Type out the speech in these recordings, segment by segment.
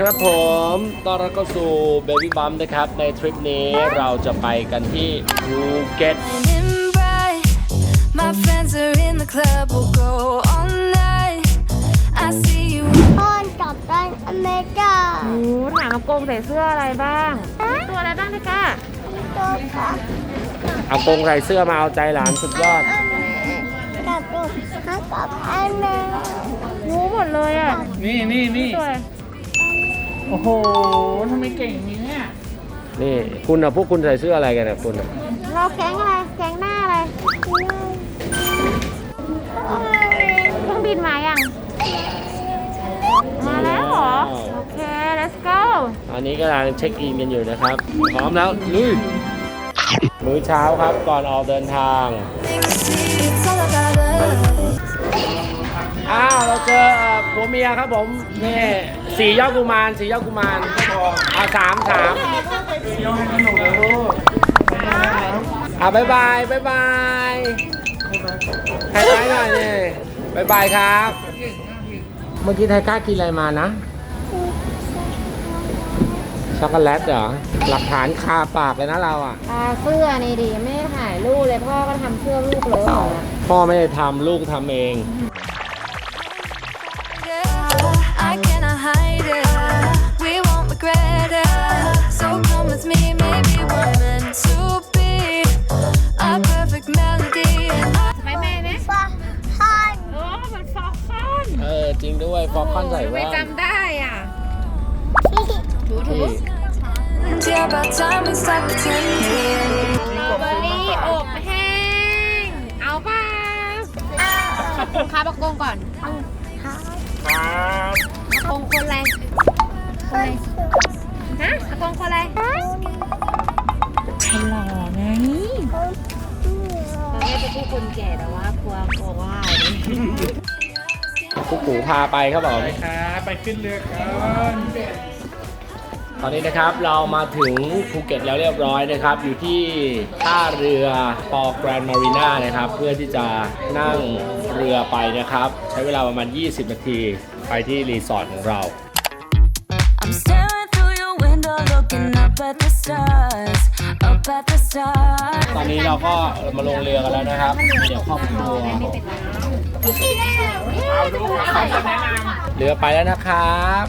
ครับผมต้อนรับเข้าสู่ Baby Bump นะครับ ในทริปนี้เราจะไปกันที่ภูเก็ต in bright. My friends are in the club, we'll go all night. I see you พ่อจับได้อเมริกาโอ้ถามอากงใส่เสื้ออะไรบ้าง ตัวอะไรบ้างพี่ก้าตัวกับเอากงใส่เสื้อมาเอาใจหลานสุดยอดกับตัวกับอันนึงรู้หมดเลยอะ นี่นี่นี่ตัวอะไร โอ้โหทำไมเก่งอย่างนี้เนี่ยนี่คุณอะพวกคุณใส่เสื้ออะไรกันอะคุณอะเราแก๊งอะไร แก๊งหน้าอะไรเครื่องบินมายัง มาแล้วเหรอ โอเค let's go ตอนนี้กำลังเช็คอินกันอยู่นะครับ พร้อมแล้วลุยมื้อเช้าครับก่อนออกเดินทาง อ้าวเราเจอเอ่อผัวเมียครับผมนี่สี่ยอดกุมารสี่ยอดกุมารอ่าสามสามอ่าบายบายบายบายใครไปหน่อยนี่บายบายครับ เมื่อกี้ไทก้ากินอะไรมานะ ช็อกโกแลตเหรอ หลักฐานคาปากเลยนะเราอะ อ่าเสื้อนี่ดีไม่ได้ถ่ายรูปเลยพ่อก็ทำเสื้อลูกเลยพ่อไม่ได้ทำลูกทำเอง ด้วยฟอกคอนใส่ไม่แว่น จำได้อะนี่ yeah, about time we stop pretending. สตรอเบอรี่อบแห้ง เอาป่ะขอบคุณครับอากงก่อนครับอากงคนอะไรคนอะไรฮะอากงคนอะไรคนหล่อไงเราไม่เป็นผู้คนแก่แต่ว่ากลัวกลัวว่า คุกหูพาไปครับผม ไปครับไปขึ้นเรือกันตอนนี้นะครับเรามาถึงภูเก็ตแล้วเรียบร้อยนะครับ อยู่ที่ท่าเรือปอแกรนด์มารีนานะครับ เพื่อที่จะนั่งเรือไปนะครับ ใช้เวลาประมาณ 20 นาทีไปที่รีสอร์ทของเรา I'm staring through your window, looking up at the stars, up at the stars. ตอนนี้เราก็มาลงเรือกันแล้วนะครับ เดี๋ยวครอบครัวเรือไปแล้วนะครับ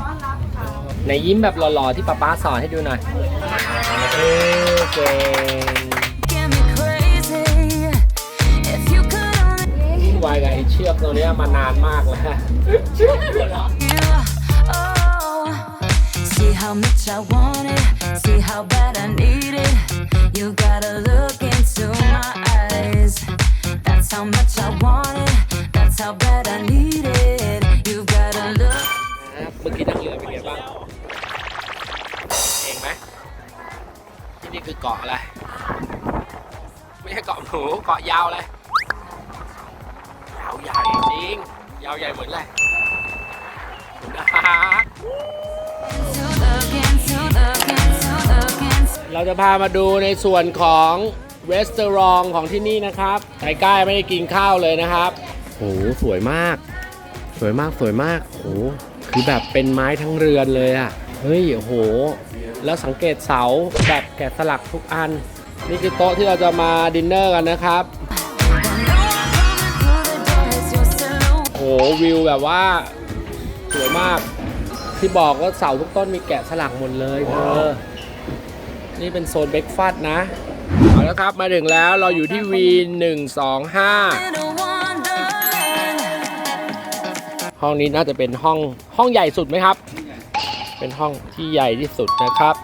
ไหนยิ้มแบบหล่อๆที่ป๊าป๊าสอนให้ดูหน่อยเออเก่ง Get me crazy. If you could only วุ่นวายกับไอ้เชือกตัวเนี้ยมานานมากแล้ว you, see how much I want it, see how bad I need it. You gotta look into my eyes. That's how much I want it, that's how bad I need it. You gotta look. เมื่อกี้นั่งเรือเป็นไงบ้างเองไหมที่นี่คือเกาะอะไร ไม่ใช่เกาะหมูเกาะยาวเลยยาวใหญ่จริง ยาวใหญ่เหมือนอะไรเหมือนอาหาร เราจะพามาดูในส่วนของเรสเตอรองของที่นี่นะครับไทก้าไม่ได้กินข้าวเลยนะครับโหสวยมาก สวยมากสวยมากโหคือแบบเป็นไม้ทั้งเรือนเลยอะ่ะเฮ้ยโห แล้วสังเกตเสาแบบแกะสลักทุกอัน นี่คือโต๊ะที่เราจะมาดินเนอร์กันนะครับโหวิวแบบว่าสวยมาก ที่บอกว่าเสาทุกต้นมีแกะสลักหมดเลยเธอนี่เป็นโซนเบรกฟาสนะเอาละครับมาถึงแล้วเราอยู่ที่วีหนึ่งสองห้าห้องนี้น่าจะเป็นห้องห้องใหญ่สุดไหมครับ เป็นห้องที่ใหญ่ที่สุดนะครับ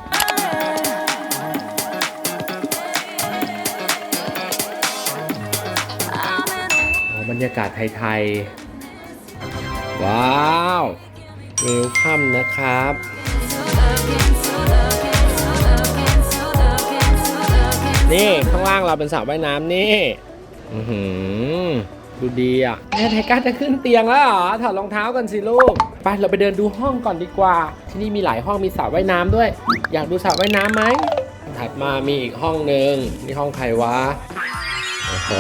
อ๋อบรรยากาศไทย ๆ ว้าว เวลคัมนะครับนี่ข้างล่างเราเป็นสระว่ายน้ำนี่อือหือดูดีอะเนี่ไทก้าจะขึ้นเตียงแล้วเหรอถอดรองเท้ากันสิลูกไปเราไปเดินดูห้องก่อนดีกว่า ที่นี่มีหลายห้องมีสระว่ายน้ำด้วย อยากดูสระว่ายน้ำไหมถัดมามีอีกห้องหนึ่งนี่ห้องใครวะโอ้โห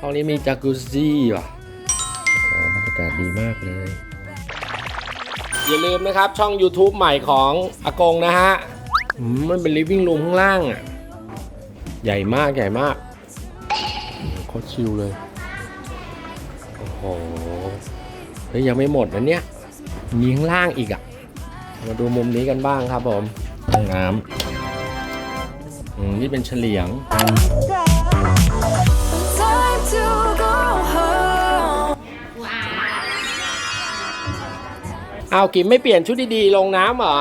ห้องนี้มีจากุซซี่ว่ะโอ้โหบรรยากาศดีมากเลย อย่าลืมนะครับช่อง YouTube ใหม่ของอากงนะฮะอืมมันเป็นลิฟวิ่งรูมข้างล่างอะ ใหญ่มากใหญ่มากโคตรชิลเลย โอ้โหเฮ้ยยังไม่หมดนะเนี่ยมีข้างล่างอีกอะ มาดูมุมนี้กันบ้างครับผมห้องน้ำอืมนี่เป็นเฉลียง Time to อ้าวกิมไม่เปลี่ยนชุดดีๆลงน้ำเหรอ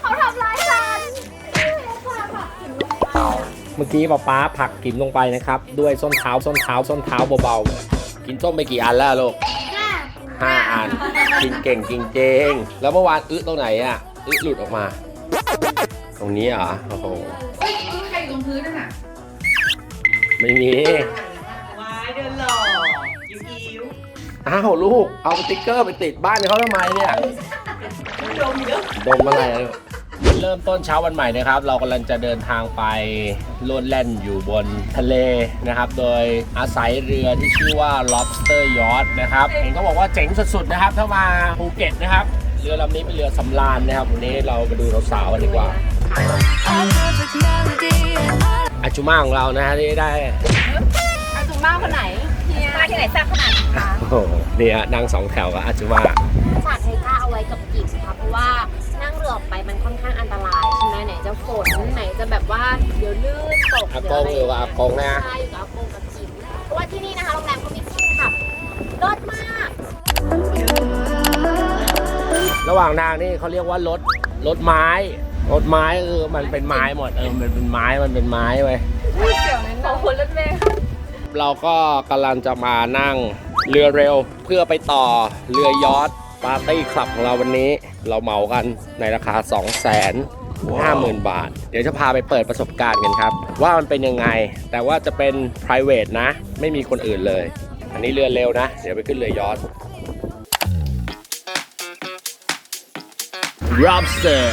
เขาทำร้ายฉันเมื่อกี้ป๊าป๊าผลักกิมลงไปนะครับ ด้วยส้นเท้าส้นเท้าส้นเท้าเบาๆ กินส้มไปกี่อันแล้วลูกห้าอัน กินเก่งกินเจงแล้วเมื่อวานอึตรงไหนอะอึหลุดออกมา ตรงนี้เหรอโอ้โหเฮ้ยใครอยู่ตรงพื้นนั่นน่ะ ไม่มี วายเดินหล่อยิ้วยิ้ว อ้าวลูก เอาสติ๊กเกอร์ไปติดบ้านเขาทำไมเนี่ย ดมเยอะดมอะไรอะเริ่มต้นเช้าวันใหม่นะครับ เรากำลังจะเดินทางไปโลดแล่นอยู่บนทะเลนะครับ โดยอาศัยเรือที่ชื่อว่า lobster yacht นะครับ เห็นเขาบอกว่าเจ๋งสุดๆนะครับ ถ้ามาภูเก็ตนะครับ เรือลำนี้เป็นเรือสำราญนะครับ วันนี้เราไปดูสาวๆกันดีกว่า A perfect melody and I อาจุมาของเรานะฮะที่ได้ อาจุมาคนไหนเฮียมา ที่ไหนแซ่บขนาดนี้คะโอ้โหเนี่ยนั่งสองแถวกับอาจุมาฝากไทก้าเอาไว้กับกิจค่ะเพราะว่านั่งเรือออกไปมันค่อนข้างอันตรายใช่ไหมไหนจะฝนไหนจะแบบว่าเดี๋ยวลื่นตกอากเดี๋ยวงอะไรอยู่กับอากงนะใช่อยู่กับอากงกับกิจเพราะว่าที่นี่นะคะโรงแรมเขามีที่ขับรถมากระหว่างทางนี่เขาเรียกว่ารถรถไม้รถไม้คือมันเป็นไม้หมดเออมันเป็นไม้มันเป็นไม้ไว้ยขอบคุณรถเมย์ เราก็กำลังจะมานั่งเรือเร็วเพื่อไปต่อเรือยอทปาร์ตี้คลับของเราวันนี้ เราเหมากันในราคา2 5 0 0 0 0 บาท เดี๋ยวจะพาไปเปิดประสบการณ์กันครับ ว่ามันเป็นยังไง แต่ว่าจะเป็น private นะ ไม่มีคนอื่นเลย อันนี้เรือเร็วนะ เดี๋ยวไปขึ้นเรือยอท lobster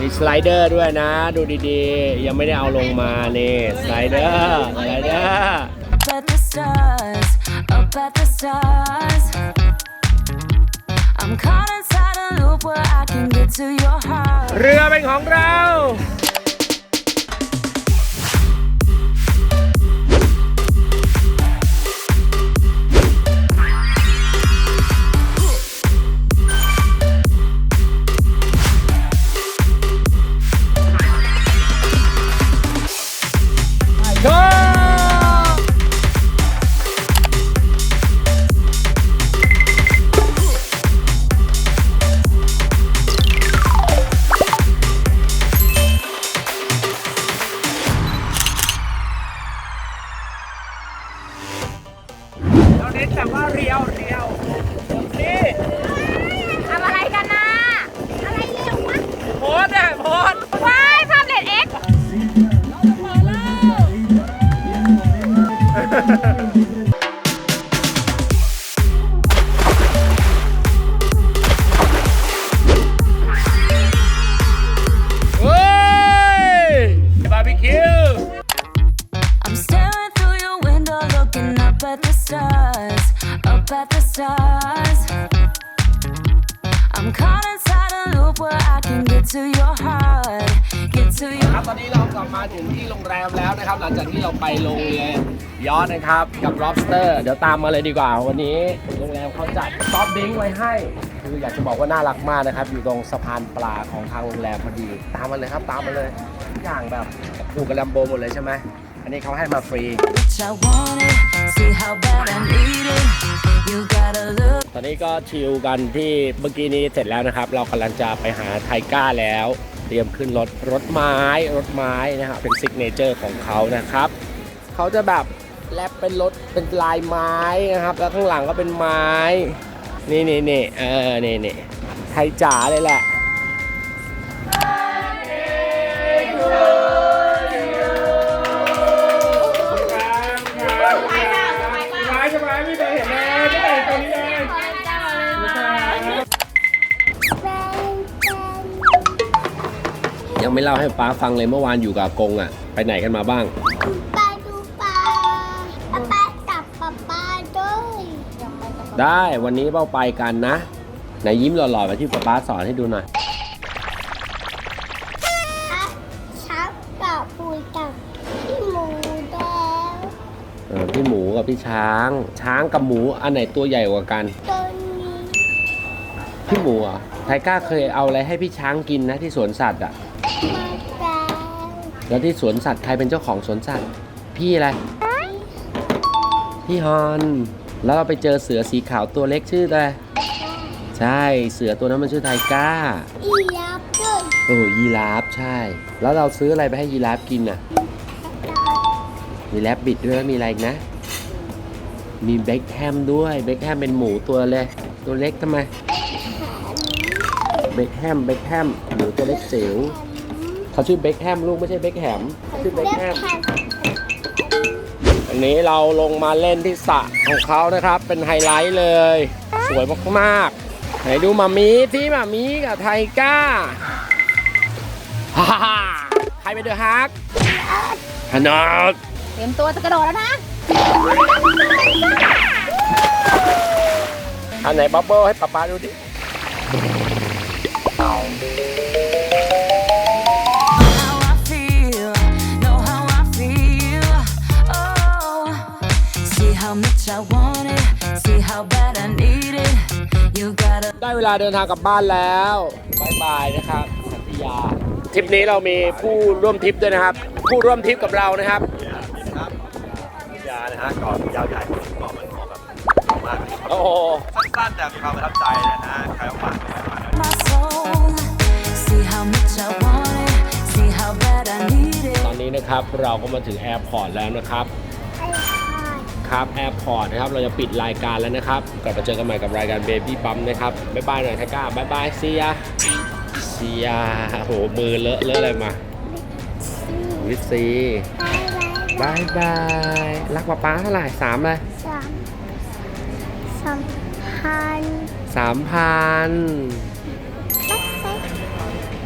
มีสไลเดอร์ด้วยนะ ดูดีๆ ยังไม่ได้เอาลงมานี่สไลเดอร์สไลเดอร์ up at the stars, up at the stars. I'm caught inside a loop where I can get to your heart. เรือเป็นของเราเรา ค your รับตอนนี้เรากลับมาถึงที่โรงแรมแล้วนะครับ หลังจากที่เราไปลงเรือยอทนะครับกับ lobster เดี๋ยวตามมาเลยดีกว่า วันนี้โรงแรมเขาจัดซอฟต์ดริงก์ไว้ให้ คืออยากจะบอกว่าน่ารักมากนะครับ อยู่ตรงสะพานปลาของทางโรงแรมพอดี ตามมาเลยครับตามมาเลยทุกอย่างแบบผูกกับแลมโบหมดเลยใช่ไหมอันนี้เขาให้มาฟรี which I want it. See how bad I need it. You gotta look. ตอนนี้ก็ชิลกันที่เมื่อกี้นี้เสร็จแล้วนะครับ เรากำลังจะไปหาไทก้าแล้ว เตรียมขึ้นรถรถไม้รถไม้นะครับเป็นซิกเนเจอร์ของเขานะครับเขาจะแบบแลบเป็นรถเป็นลายไม้นะครับ แล้วข้างหลังก็เป็นไม้ นี่นี่นี่เออนี่นี่ไทยจ๋าเลยแหละ ยังไม่เล่าให้ป้าฟังเลยเมื่อวานอยู่กับอากงอะ ไปไหนกันมาบ้างไปดูปลาป้าป้าจับปลาป้าด้วยอยากไปกับได้วันนี้เราไปกันนะไหนยิ้มหล่อๆแบบที่ป๊าป๊าสอนให้ดูหน่อยช้างกับปุยกับพี่หมูแดงเออพี่หมูกับพี่ช้าง ช้างกับหมูอันไหนตัวใหญ่กว่ากัน ตัวนี้พี่หมูเหรอะไทก้าเคยเอาอะไรให้พี่ช้างกินนะที่สวนสัตว์อะมา แดงแล้วที่สวนสัตว์ใครเป็นเจ้าของสวนสัตว์ พี่อะไร พี่ฮอน แล้วเราไปเจอเสือสีขาวตัวเล็กชื่ออะไร ใช่ เสือตัวนั้นมันชื่อไทก้า อียับด้วยโอ้ยีราฟใช่ แล้วเราซื้ออะไรไปให้ยีราฟกินอะ มีแรบบิดด้วยแล้วมีอะไรอีกนะ มีเบคแฮมด้วย เบคแฮมเป็นหมูตัวเลย ตัวเล็กทำไม เบคแฮม เบคแฮมหมูตัวเล็กจิ๋ว เขาชื่อเบคแฮมลูกไม่ใช่เบคแฮมชื่อเบคแฮมวันนี้เราลงมาเล่นที่สระของเขานะครับ เป็นไฮไลท์เลย สวยมากๆไหนดูมามีที่มามีกับไทก้าฮ่าฮ่าใครไปเดอะฮักฮานอตเตรียมตัวจะกระโดดแล้วนะอันไหนบับเบิ้ลให้ป๊าป๊าดูดิ ได้เวลาเดินทางกลับบ้านแล้วบายบายนะครับสัตยาทริปนี้เรามีผู้ร่วมทริปด้วยนะครับ ผู้ร่วมทริปกับเรานะครับ ยานะฮะเกาะยาวใหญ่เกาะมันเกาะแบบมากเลยโอ้โหสั้นๆแต่มีความประทับใจนะฮะใครเอาผ่านไปผ่านไป my soul, see how much I want it, see how bad I need it. ตอนนี้นะครับเราก็มาถึงแอร์พอร์ตแล้วนะครับ ครับแอร์พอร์ตนะครับ เราจะปิดรายการแล้วนะครับ กลับมาเจอกันใหม่กับรายการ Baby Bump นะครับ บ๊ายบายหน่อยไทก้าบ๊ายบายซียาซียาโอ้โห มือเลอะเลอะอะไรมาวิซีบายบาย รักป๊าป๊าเท่าไหร่สามเลยสามสามพันสามพัน